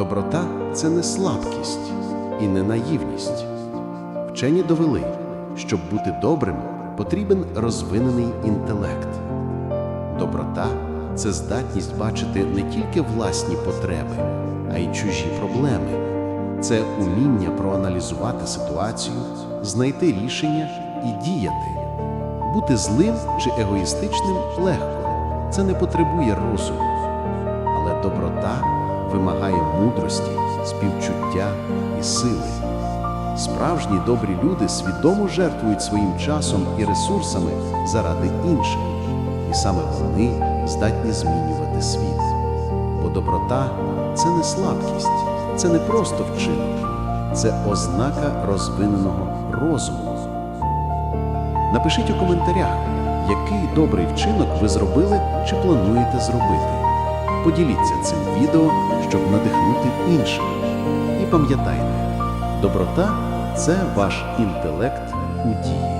Доброта це не слабкість і не наївність. Вчені довели, щоб бути добрим, потрібен розвинений інтелект. Доброта це здатність бачити не тільки власні потреби, а й чужі проблеми. Це уміння проаналізувати ситуацію, знайти рішення і діяти. Бути злим чи егоїстичним легко, це не потребує розуму. Але доброта вимагає мудрості, співчуття і сили. Справжні добрі люди свідомо жертвують своїм часом і ресурсами заради інших, і саме вони здатні змінювати світ. Бо доброта це не слабкість, це не просто вчинок, це ознака розвиненого розуму. Напишіть у коментарях, який добрий вчинок ви зробили чи плануєте зробити. Поділіться цим відео, щоб надихнути інших. І пам'ятайте, доброта це ваш інтелект у дії.